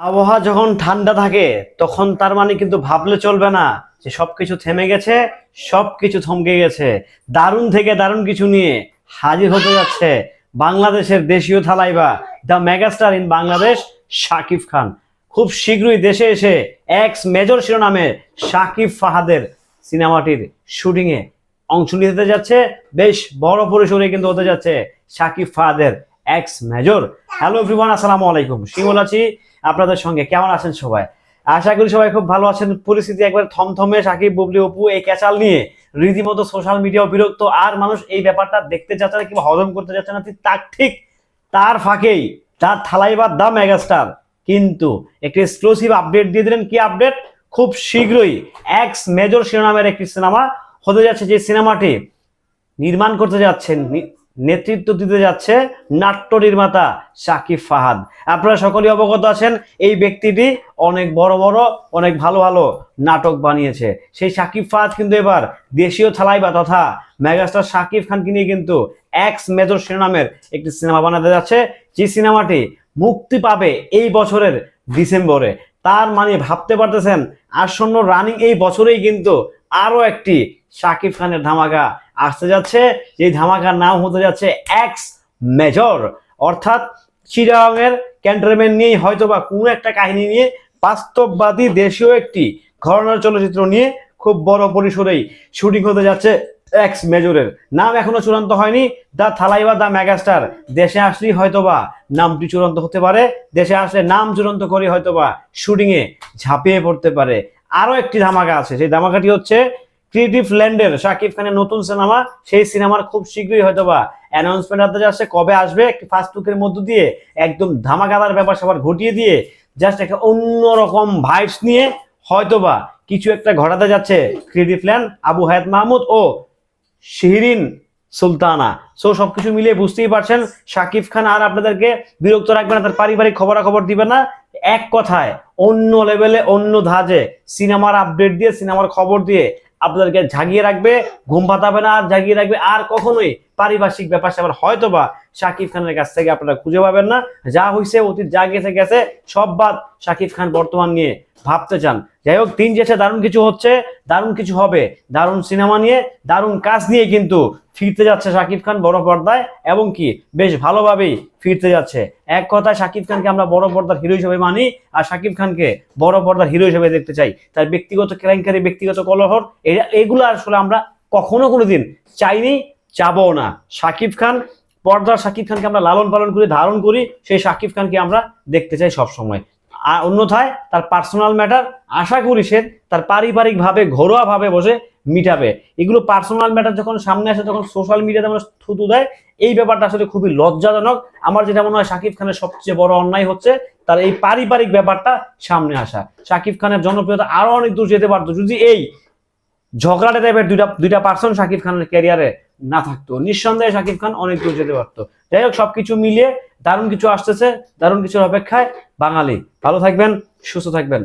আবহাওয়া যখন ঠান্ডা থাকে, তখন তার মানে কিন্তু ভাবলে চলবে না যে সবকিছু থেমে গেছে, সবকিছু থমকে গেছে। দারুণ থেকে দারুণ কিছু নিয়ে হাজির হতে যাচ্ছে বাংলাদেশের দেশীয় Thalaiva the megastar in Bangladesh, Shakib Khan. খুব শীঘ্রই দেশে এসে এক্স মেজর শিরোনামে শাকিব ফাহাদের সিনেমাটির শুটিংয়ে অংশ নিতে যাচ্ছে। বেশ বড় পরিসরে কিন্তু হতে যাচ্ছে শাকিব ফাহাদের এক্স মেজর হ্যালো এভরিওয়ান আসসালামু আলাইকুম। শিমুল আছি। আপনাদের সঙ্গে কেমন আছেন সবাই? আশা করি সবাই খুব ভালো আছেন। পরিস্থিতি একবার থমথমে, সাকিব, বুবলি, অপু, এই ক্যাচাল নিয়ে রীতিমতো সোশ্যাল মিডিয়াও বিরক্ত। আর মানুষ এই ব্যাপারটা দেখতে যাচ্ছে না কিংবা হজম করতে যাচ্ছে না তার ঠিক তার ফাঁকেই। তার থালাইবার দা মেগাস্টার কিন্তু একটি এক্সক্লুসিভ আপডেট দিয়ে দিলেন। কি আপডেট খুব শীঘ্রই এক্স মেজর শিরোনামের একটি সিনেমা হতে যাচ্ছে যে সিনেমাটি নির্মাণ করতে যাচ্ছেন নেতৃত্ব দিতে যাচ্ছে নাট্য নির্মাতা শাকিব ফাহাদ। আপনারা সকলেই অবগত আছেন, এই ব্যক্তিটি অনেক বড় বড়, অনেক ভালো ভালো নাটক বানিয়েছে। সেই সাকিব ফাহাদ কিন্তু এবার দেশীয় থালাইবা তথা মেগাস্টার শাকিব খানকে নিয়ে কিন্তু এক্স মেজর শিরোনামের একটি সিনেমা বানাতে যাচ্ছে। যে সিনেমাটি মুক্তি পাবে এই বছরের ডিসেম্বরে। তার মানে ভাবতে পারতেছেন, আসন্ন রানিং এই বছরেই কিন্তু আরও একটি শাকিব খানের ধামাকা আসতে যাচ্ছে। এই ধামাকার নাম হতে যাচ্ছে এক্স মেজর অর্থাৎ চিরাংয়ের ক্যান্টনমেন্ট নিয়েই হয়তো বা কোনো একটা কাহিনী নিয়ে বাস্তববাদী দেশীয় একটি ঘরনার চলচ্চিত্র নিয়ে খুব বড় পরিসরেই শুটিং হতে যাচ্ছে এক্স মেজরের নাম এখনও চূড়ান্ত হয়নি। দা থালাইবা দা মেগাস্টার দেশে আসলেই হয়তোবা নামটি চূড়ান্ত হতে পারে। দেশে আসলে নাম চূড়ান্ত করে হয়তোবা শুটিং এ ঝাঁপিয়ে পড়তে পারে। আরও একটি ধামাকা আছে। সেই ধামাকাটি হচ্ছে ক্রিয়েটিভ ল্যান্ডের শাকিব খানের নতুন সিনেমা, সেই সিনেমার খুব শীঘ্রই হয়তো বা অ্যানাউন্সমেন্ট হতে যাচ্ছে। কবে আসবে? একটি ফাস্টবুকের মধ্য দিয়ে একদম ধামাকাদার ব্যাপার সবার ঘটিয়ে দিয়ে জাস্ট একটা অন্যরকম ভাইবস নিয়ে হয়তোবা কিছু একটা ঘটাতে যাচ্ছে ক্রিয়েটিভ ল্যান্ড, আবু হায়াত মাহমুদ ও শিরিন সুলতানা। সো সবকিছু মিলিয়ে বুঝতেই পারছেন, শাকিব খান আর আপনাদেরকে বিরক্ত রাখবে না, তার পারিবারিক খবরাখবর দিবে না। এক কথায়, অন্য লেভেলে অন্য ধাজে সিনেমার আপডেট দিয়ে, সিনেমার খবর দিয়ে আপনাদেরকে জাগিয়ে রাখবে, ঘুম পাতাবে না, আর জাগিয়ে রাখবে, আর কখনোই পারিপার্শ্বিক ব্যাপার স্যাপার হয়তোবা শাকিব খানের কাছ থেকে আপনারা খুঁজে পাবেন না। যা হয়েছে অতীত যা গেছে গেছে, সব বাদ শাকিব খান বর্তমান নিয়ে ভাবতে চান। যাই হোক তিন যেছে, দারুণ কিছু হচ্ছে, দারুণ কিছু হবে, দারুণ সিনেমা নিয়ে, দারুণ কাজ নিয়ে কিন্তু ফিরতে যাচ্ছে শাকিব খান বড় পর্দায়, এবং কি, বেশ ভালোভাবেই ফিরতে যাচ্ছে। এক কথায় শাকিব খানকে আমরা বড় পর্দার হিরো হিসেবে মানি, আর শাকিব খানকে বড় পর্দার হিরো হিসেবে দেখতে চাই। তার ব্যক্তিগত কেলেঙ্কারি, ব্যক্তিগত কলহর এগুলো আসলে আমরা কখনো কোনোদিন চাইনি চাবও না। শাকিব খান, পর্দার শাকিব খানকে আমরা লালন পালন করি, ধারণ করি, সেই শাকিব খানকে আমরা দেখতে চাই সব সময় আর অন্যথায় তার পার্সোনাল ম্যাটার আশা করি সে তার পারিবারিকভাবে, ঘরোয়াভাবে বসে মিটাবে। এগুলো পার্সোনাল ম্যাটার যখন সামনে আসে, তখন সোশ্যাল মিডিয়াতে মানুষ থুতু দেয়। এই ব্যাপারটা আসলে খুবই লজ্জাজনক। আমার যেটা মনে হয় শাকিব খানের সবচেয়ে বড় অন্যায় হচ্ছে তার এই পারিবারিক ব্যাপারটা সামনে আসা। শাকিব খানের জনপ্রিয়তা আরও অনেক দূর যেতে পারতো যদি এই ঝগড়াটা টাইপের দুইটা দুইটা পার্সন শাকিব খানের ক্যারিয়ারে না থাকতো। নিঃসন্দেহে শাকিব খান অনেক দূর যেতে পারতো। যাই হোক, সবকিছু মিলিয়ে দারুণ কিছু আসতেছে, দারুণ কিছুর অপেক্ষায় বাঙালি। ভালো থাকবেন, সুস্থ থাকবেন।